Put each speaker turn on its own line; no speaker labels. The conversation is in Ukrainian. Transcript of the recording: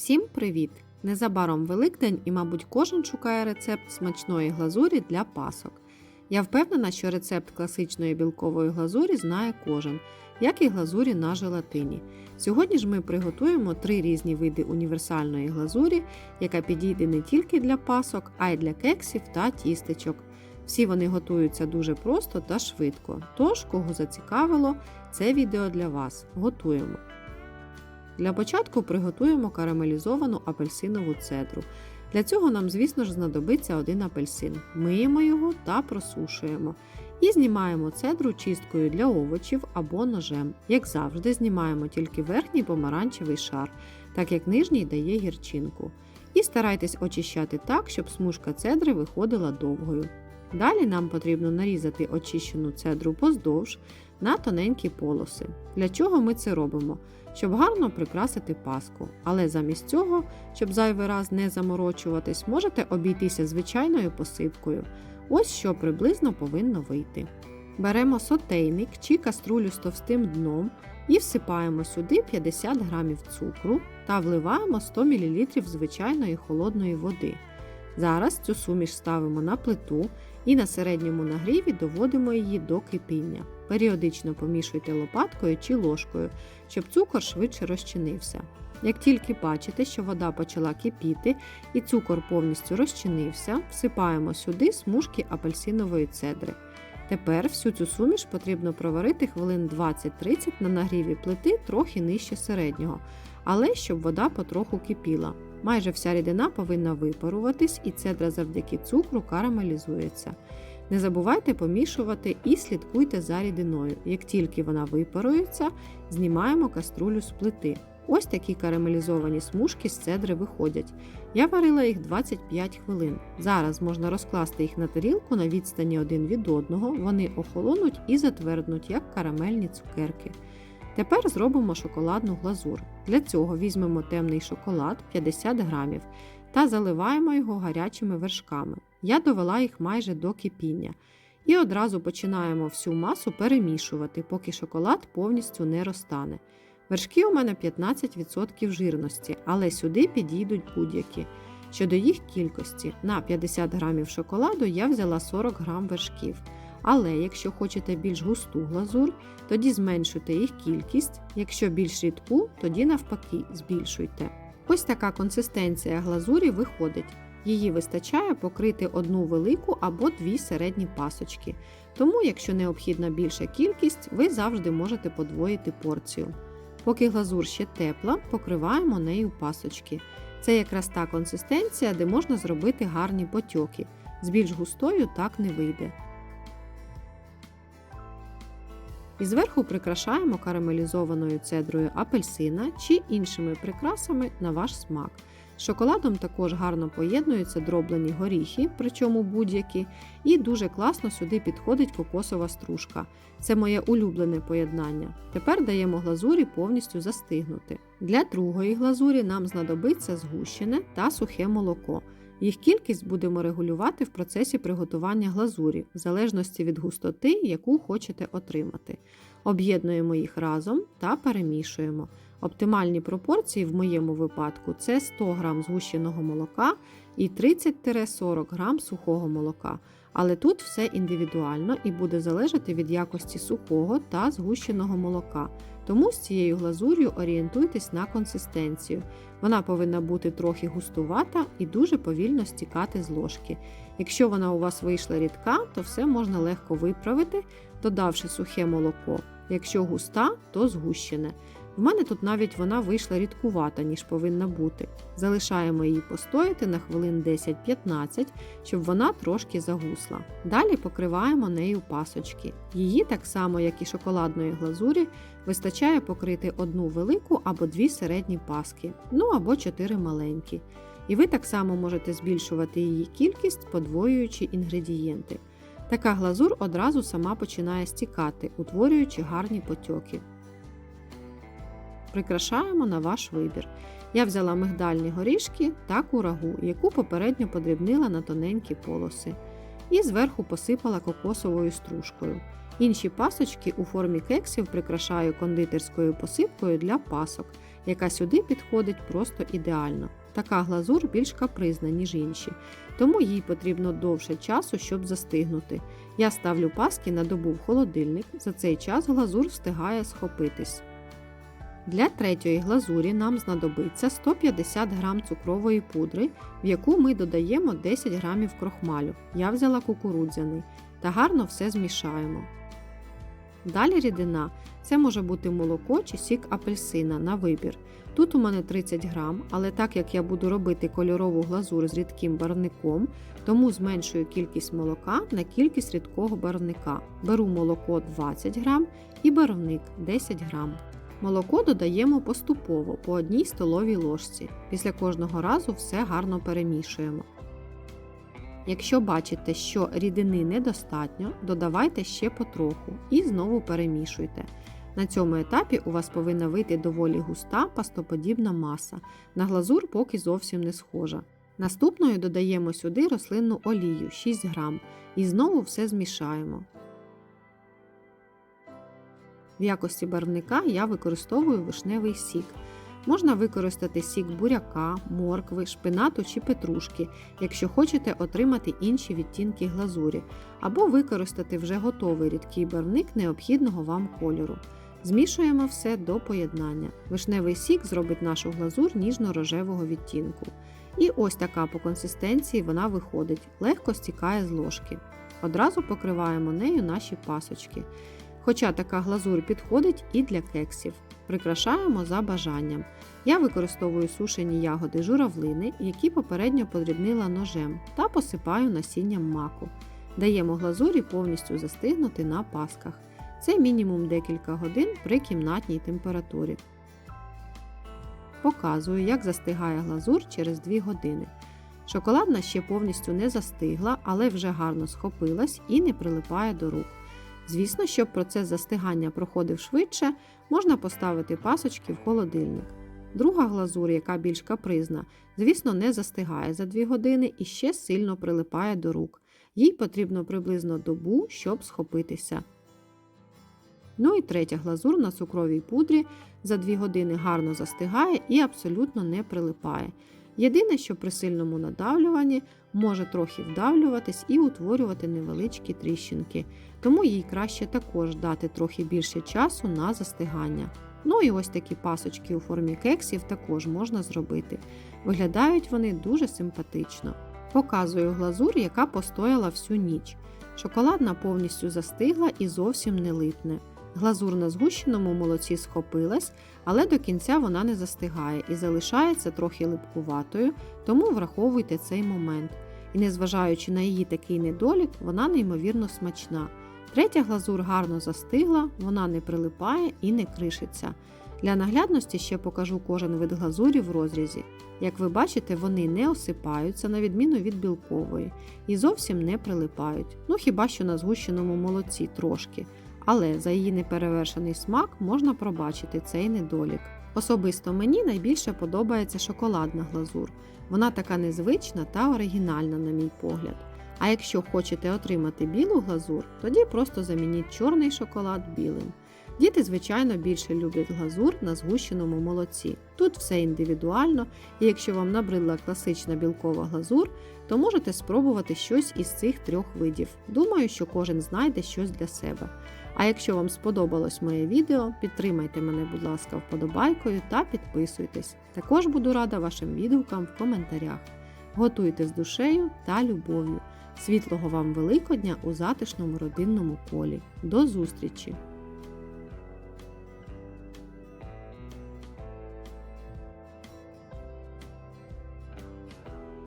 Всім привіт! Незабаром Великдень і, мабуть, кожен шукає рецепт смачної глазурі для пасок. Я впевнена, що рецепт класичної білкової глазурі знає кожен, як і глазурі на желатині. Сьогодні ж ми приготуємо три різні види універсальної глазурі, яка підійде не тільки для пасок, а й для кексів та тістечок. Всі вони готуються дуже просто та швидко. Тож, кого зацікавило, це відео для вас. Готуємо. Для початку приготуємо карамелізовану апельсинову цедру. Для цього нам, звісно ж, знадобиться один апельсин. Миємо його та просушуємо. І знімаємо цедру чисткою для овочів або ножем. Як завжди, знімаємо тільки верхній помаранчевий шар, так як нижній дає гірчинку. І старайтесь очищати так, щоб смужка цедри виходила довгою. Далі нам потрібно нарізати очищену цедру поздовж на тоненькі полоси. Для чого ми це робимо? Щоб гарно прикрасити паску. Але замість цього, щоб зайвий раз не заморочуватись, можете обійтися звичайною посипкою. Ось що приблизно повинно вийти. Беремо сотейник чи каструлю з товстим дном і всипаємо сюди 50 г цукру та вливаємо 100 мл звичайної холодної води. Зараз цю суміш ставимо на плиту і на середньому нагріві доводимо її до кипіння. Періодично помішуйте лопаткою чи ложкою, щоб цукор швидше розчинився. Як тільки бачите, що вода почала кипіти і цукор повністю розчинився, всипаємо сюди смужки апельсинової цедри. Тепер всю цю суміш потрібно проварити хвилин 20-30 на нагріві плити трохи нижче середнього, але щоб вода потроху кипіла. Майже вся рідина повинна випаруватись і цедра завдяки цукру карамелізується. Не забувайте помішувати і слідкуйте за рідиною. Як тільки вона випарується, знімаємо каструлю з плити. Ось такі карамелізовані смужки з цедри виходять. Я варила їх 25 хвилин. Зараз можна розкласти їх на тарілку на відстані один від одного, вони охолонуть і затверднуть, як карамельні цукерки. Тепер зробимо шоколадну глазур. Для цього візьмемо темний шоколад 50 грамів та заливаємо його гарячими вершками. Я довела їх майже до кипіння. І одразу починаємо всю масу перемішувати, поки шоколад повністю не розтане. Вершки у мене 15% жирності, але сюди підійдуть будь-які. Щодо їх кількості, на 50 грамів шоколаду я взяла 40 грам вершків. Але якщо хочете більш густу глазур, тоді зменшуйте їх кількість, якщо більш рідку, тоді навпаки збільшуйте. Ось така консистенція глазурі виходить. Її вистачає покрити одну велику або дві середні пасочки. Тому, якщо необхідна більша кількість, ви завжди можете подвоїти порцію. Поки глазур ще тепла, покриваємо нею пасочки. Це якраз та консистенція, де можна зробити гарні потьоки. З більш густою так не вийде. І зверху прикрашаємо карамелізованою цедрою апельсина чи іншими прикрасами на ваш смак. Шоколадом також гарно поєднуються дроблені горіхи, причому будь-які, і дуже класно сюди підходить кокосова стружка. Це моє улюблене поєднання. Тепер даємо глазурі повністю застигнути. Для другої глазурі нам знадобиться згущене та сухе молоко. Їх кількість будемо регулювати в процесі приготування глазурі, в залежності від густоти, яку хочете отримати. Об'єднуємо їх разом та перемішуємо. Оптимальні пропорції в моєму випадку це 100 г згущеного молока і 30-40 г сухого молока. Але тут все індивідуально і буде залежати від якості сухого та згущеного молока. Тому з цією глазур'ю орієнтуйтесь на консистенцію. Вона повинна бути трохи густувата і дуже повільно стікати з ложки. Якщо вона у вас вийшла рідка, то все можна легко виправити, додавши сухе молоко. Якщо густа, то згущене. В мене тут навіть вона вийшла рідкувата, ніж повинна бути. Залишаємо її постояти на хвилин 10-15, щоб вона трошки загусла. Далі покриваємо нею пасочки. Її, так само як і шоколадної глазурі, вистачає покрити одну велику або дві середні паски, ну або чотири маленькі. І ви так само можете збільшувати її кількість, подвоюючи інгредієнти. Така глазур одразу сама починає стікати, утворюючи гарні потьоки. Прикрашаємо на ваш вибір. Я взяла мигдальні горішки та курагу, яку попередньо подрібнила на тоненькі полоси, і зверху посипала кокосовою стружкою. Інші пасочки у формі кексів прикрашаю кондитерською посипкою для пасок, яка сюди підходить просто ідеально. Така глазур більш капризна, ніж інші, тому їй потрібно довше часу, щоб застигнути. Я ставлю паски на добу в холодильник, за цей час глазур встигає схопитись. Для третьої глазурі нам знадобиться 150 г цукрової пудри, в яку ми додаємо 10 г крохмалю. Я взяла кукурудзяний та гарно все змішаємо. Далі рідина це може бути молоко чи сік апельсина на вибір. Тут у мене 30 грам, але так як я буду робити кольорову глазур з рідким барвником, тому зменшую кількість молока на кількість рідкого барвника. Беру молоко 20 грам і барвник 10 грам. Молоко додаємо поступово по одній столовій ложці. Після кожного разу все гарно перемішуємо. Якщо бачите, що рідини недостатньо, додавайте ще потроху і знову перемішуйте. На цьому етапі у вас повинна вийти доволі густа пастоподібна маса. На глазур поки зовсім не схожа. Наступною додаємо сюди рослинну олію 6 грам і знову все змішаємо. В якості барвника я використовую вишневий сік. Можна використати сік буряка, моркви, шпинату чи петрушки, якщо хочете отримати інші відтінки глазурі, або використати вже готовий рідкий барвник необхідного вам кольору. Змішуємо все до поєднання. Вишневий сік зробить нашу глазур ніжно-рожевого відтінку. І ось така по консистенції вона виходить, легко стікає з ложки. Одразу покриваємо нею наші пасочки. Хоча така глазур підходить і для кексів. Прикрашаємо за бажанням. Я використовую сушені ягоди журавлини, які попередньо подрібнила ножем, та посипаю насінням маку. Даємо глазурі повністю застигнути на пасках. Це мінімум декілька годин при кімнатній температурі. Показую, як застигає глазур через 2 години. Шоколадна ще повністю не застигла, але вже гарно схопилась і не прилипає до рук. Звісно, щоб процес застигання проходив швидше, можна поставити пасочки в холодильник. Друга глазур, яка більш капризна, звісно, не застигає за 2 години і ще сильно прилипає до рук. Їй потрібно приблизно добу, щоб схопитися. Ну і третя глазур на цукровій пудрі за 2 години гарно застигає і абсолютно не прилипає. Єдине, що при сильному надавлюванні може трохи вдавлюватись і утворювати невеличкі тріщинки, тому їй краще також дати трохи більше часу на застигання. Ну і ось такі пасочки у формі кексів також можна зробити. Виглядають вони дуже симпатично. Показую глазур, яка постояла всю ніч. Шоколадна повністю застигла і зовсім не липне. Глазур на згущеному молоці схопилась, але до кінця вона не застигає і залишається трохи липкуватою, тому враховуйте цей момент. І незважаючи на її такий недолік, вона неймовірно смачна. Третя глазур гарно застигла, вона не прилипає і не кришиться. Для наглядності ще покажу кожен вид глазурі в розрізі. Як ви бачите, вони не осипаються, на відміну від білкової, і зовсім не прилипають, ну хіба що на згущеному молоці трошки. Але за її неперевершений смак можна пробачити цей недолік. Особисто мені найбільше подобається шоколадна глазур. Вона така незвична та оригінальна, на мій погляд. А якщо хочете отримати білу глазур, тоді просто замініть чорний шоколад білим. Діти, звичайно, більше люблять глазур на згущеному молоці. Тут все індивідуально, і якщо вам набридла класична білкова глазур, то можете спробувати щось із цих трьох видів. Думаю, що кожен знайде щось для себе. А якщо вам сподобалось моє відео, підтримайте мене, будь ласка, вподобайкою та підписуйтесь. Також буду рада вашим відгукам в коментарях. Готуйте з душею та любов'ю. Світлого вам Великодня у затишному родинному колі. До зустрічі!